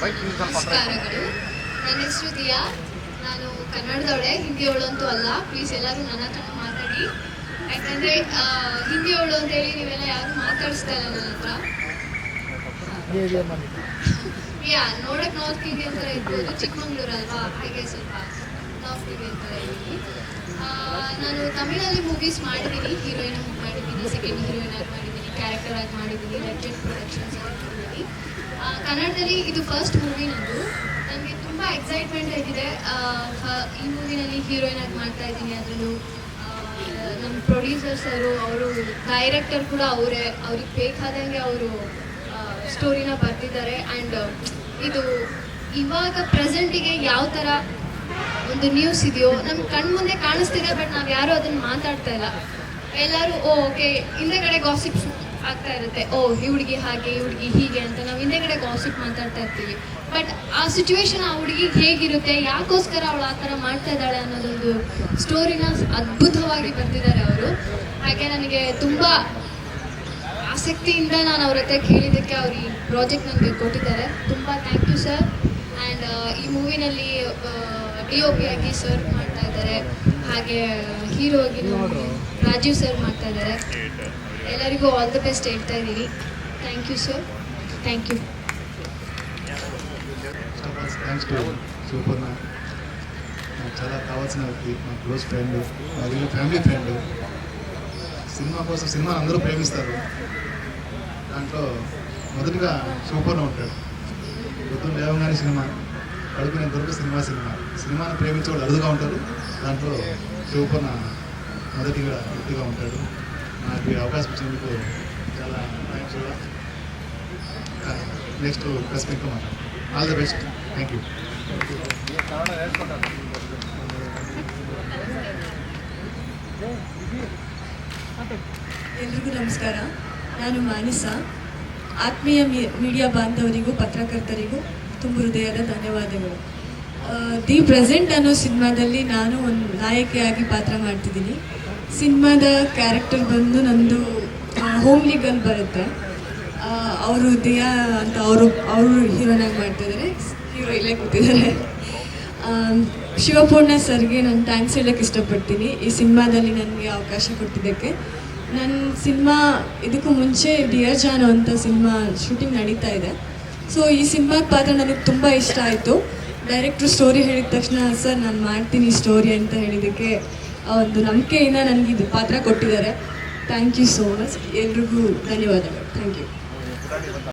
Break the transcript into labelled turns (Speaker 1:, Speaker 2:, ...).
Speaker 1: ನಮಸ್ಕಾರಗಳು. ನನ್ನ ಹೆಸರು ದಿಯಾ ನಾನು ಕನ್ನಡದವಳೆ ಹಿಂದಿಯವಳು ಅಂತೂ ಅಲ್ಲ. ಪ್ಲೀಸ್ ಎಲ್ಲರೂ ನನ್ನ ಹತ್ರ ಮಾತಾಡಿ. ಯಾಕಂದ್ರೆ ಆ, ಹಿಂದಿಯವಳು ಅಂತೇಳಿ ನೀವೆಲ್ಲ ಯಾರು ಮಾತಾಡಿಸ್ತಾ ಇಲ್ಲ ನನ್ನ ಹತ್ರ. ಯಾ ನೋಡಕ್ ನಾರ್ತ್ ಇಂಡಿಯನ್ ಥರ ಇರ್ಬೋದು. ಚಿಕ್ಕಮಂಗ್ಳೂರು ಅಲ್ವಾ? ಹಾಗೆ ಸ್ವಲ್ಪ ನಾರ್ತ್ ಇಂಡಿಯನ್ ಥರ ಇದ್ದೀನಿ ಆ, ನಾನು ತಮಿಳಲ್ಲಿ ಮೂವೀಸ್ ಮಾಡಿದ್ದೀನಿ ಹೀರೋಯಿನ್ ಮಾಡಿದ್ದೀನಿ ಸೆಕೆಂಡ್ ಹೀರೋಯಿನ್ ಆಗಿ ಮಾಡಿದ್ದೀನಿ ಕ್ಯಾರೆಕ್ಟರ್ ಆಗಿ ಮಾಡಿದ್ದೀನಿ ಲೆಜೆಂಡ್ ಪ್ರೊಡಕ್ಷನ್ಸ್ ಆಗಿ ಕನ್ನಡದಲ್ಲಿ ಇದು ಫಸ್ಟ್ ಮೂವಿ ನಂದು. ನನಗೆ ತುಂಬ ಎಕ್ಸೈಟ್ಮೆಂಟ್ ಆಗಿದೆ. ಈ ಮೂವಿನಲ್ಲಿ ಹೀರೋಯಿನ್ ಆಗಿ ಮಾಡ್ತಾ ಇದ್ದೀನಿ ಅದರಲ್ಲೂ. ನಮ್ಮ ಪ್ರೊಡ್ಯೂಸರ್ಸ್ ಅವರು ಅವರು ಡೈರೆಕ್ಟರ್ ಕೂಡ ಅವರೇ. ಅವ್ರಿಗೆ ಬೇಕಾದಂಗೆ ಅವರು ಸ್ಟೋರಿನ ಬರ್ತಿದ್ದಾರೆ ಆ್ಯಂಡ್ ಇದು ಇವಾಗ ಪ್ರೆಸೆಂಟಿಗೆ ಯಾವ ಥರ ಒಂದು ನ್ಯೂಸ್ ಇದೆಯೋ ನಮ್ಮ ಕಣ್ಮುಂದೆ ಕಾಣಿಸ್ತಿದೆ ಬಟ್ ನಾವು ಯಾರು ಅದನ್ನ ಮಾತಾಡ್ತಾ ಇಲ್ಲ. ಎಲ್ಲರೂ, ಓ ಓಕೆ ಹಿಂದೆಗಡೆ ಗಾಸಿಪ್ ಆಗ್ತಾ ಇರುತ್ತೆ. ಓ, ಈ ಹುಡುಗಿ ಹಾಗೆ, ಈ ಹುಡುಗಿ ಹೀಗೆ ಅಂತ ನಾವು ಹಿಂದೆಗಡೆ ಗಾಸಿಪ್ ಮಾತಾಡ್ತಾ ಇರ್ತೀವಿ. ಬಟ್ ಆ ಸಿಚುವೇಶನ್ ಆ ಹುಡುಗಿ ಹೇಗಿರುತ್ತೆ, ಯಾಕೋಸ್ಕರ ಅವಳು ಆ ಥರ ಮಾಡ್ತಾ ಇದ್ದಾಳೆ ಅನ್ನೋದೊಂದು ಸ್ಟೋರಿನ ಅದ್ಭುತವಾಗಿ ಬರ್ತಿದ್ದಾರೆ ಅವರು. ಹಾಗೆ ನನಗೆ ತುಂಬ ಆಸಕ್ತಿಯಿಂದ ನಾನು ಅವ್ರ ಹತ್ರ ಕೇಳಿದ್ದಕ್ಕೆ ಅವ್ರು ಈ ಪ್ರಾಜೆಕ್ಟ್ ನನಗೆ ಕೊಟ್ಟಿದ್ದಾರೆ. ತುಂಬ ಥ್ಯಾಂಕ್ ಯು ಸರ್ ಆ್ಯಂಡ್ ಈ ಮೂವಿನಲ್ಲಿ ಡಿ ಒ ಪಿ ಆಗಿ ಸರ್ ಮಾಡ್ತಾ ಇದ್ದಾರೆ ಹಾಗೆ ಹೀರೋ ಆಗಿ ನಮ್ಮ ರಾಜೀವ್ ಸರ್ ಮಾಡ್ತಾ ಇದ್ದಾರೆ ಎಲ್ಲರಿಗೂ ಆಲ್ ದ ಬೆಸ್ಟ್ ಹೇಳ್ತಾ ಇದ್ದೀನಿ thank you sir thank you
Speaker 2: thanks to super నాకు చాలా కావాల్సిన వ్యక్తి మా క్లోజ్ ఫ్రెండ్ మా వీళ్ళ ఫ్యామిలీ ఫ్రెండ్ సినిమా కోసం సినిమా అందరూ ప్రేమిస్తారు దాంట్లో మొదటిగా సూపర్గా ఉంటాడు పొద్దున్న లేవగానే సినిమా పడుకునేంత వరకు సినిమా సినిమా సినిమాని ప్రేమించే వాళ్ళు అరుదుగా ఉంటారు దాంట్లో సూపర్ మొదటిగా వ్యక్తిగా ఉంటాడు నాకు ఈ అవకాశం ఇచ్చినందుకు చాలా థ్యాంక్స్ నెక్స్ట్ ప్రెస్ మీట్తో మాట్లాడు all the best thank you
Speaker 3: ಎಲ್ರಿಗೂ ನಮಸ್ಕಾರ ನಾನು ಮಾನಸ ಆತ್ಮೀಯ ಮಿ- ಮೀಡಿಯಾ ಬಾಂಧವರಿಗೂ ಪತ್ರಕರ್ತರಿಗೂ ತುಂಬ ಹೃದಯದ ಧನ್ಯವಾದಗಳು. ದಿ ಪ್ರೆಸೆಂಟ್ ಅನ್ನೋ ಸಿನಿಮಾದಲ್ಲಿ ನಾನು ಒಂದು ನಾಯಕಿಯಾಗಿ ಪಾತ್ರ ಮಾಡ್ತಿದ್ದೀನಿ. ಸಿನಿಮಾದ ಕ್ಯಾರೆಕ್ಟರ್ ಬಂದು ನಂದು ಹೋಮ್ಲಿ ಗರ್ಲ್ ಬರುತ್ತೆ. ಅವರು ದಿಯಾ ಅಂತ ಅವರು ಅವರು ಹೀರೋನಾಗಿ ಮಾಡ್ತಿದ್ದಾರೆ. ಹೀರೋ ಇಲ್ಲೇ ಕೂತಿದ್ದಾರೆ. ಶಿವಪೂರ್ಣ ಸರ್ಗೆ ನಾನು ಥ್ಯಾಂಕ್ಸ್ ಹೇಳೋಕ್ಕೆ ಇಷ್ಟಪಡ್ತೀನಿ. ಈ ಸಿನಿಮಾದಲ್ಲಿ ನನಗೆ ಅವಕಾಶ ಕೊಟ್ಟಿದ್ದಕ್ಕೆ. ನನ್ನ ಸಿನಿಮಾ, ಇದಕ್ಕೂ ಮುಂಚೆ ಡಿಯರ್ ಜಾನು ಅಂತ ಸಿನಿಮಾ ಶೂಟಿಂಗ್ ನಡೀತಾ ಇದೆ. ಸೊ ಈ ಸಿನಿಮಾದ ಪಾತ್ರ ನನಗೆ ತುಂಬ ಇಷ್ಟ ಆಯಿತು. ಡೈರೆಕ್ಟ್ರು ಸ್ಟೋರಿ ಹೇಳಿದ ತಕ್ಷಣ ಸರ್, ನಾನು ಮಾಡ್ತೀನಿ ಸ್ಟೋರಿ ಅಂತ ಹೇಳಿದ್ದಕ್ಕೆ ಆ ಒಂದು ನಂಬಿಕೆಯಿಂದ ನನಗೆ ಇದು ಪಾತ್ರ ಕೊಟ್ಟಿದ್ದಾರೆ. ಥ್ಯಾಂಕ್ ಯು ಸೋ ಮಚ್ ಎಲ್ರಿಗೂ ಧನ್ಯವಾದಗಳು. Thank you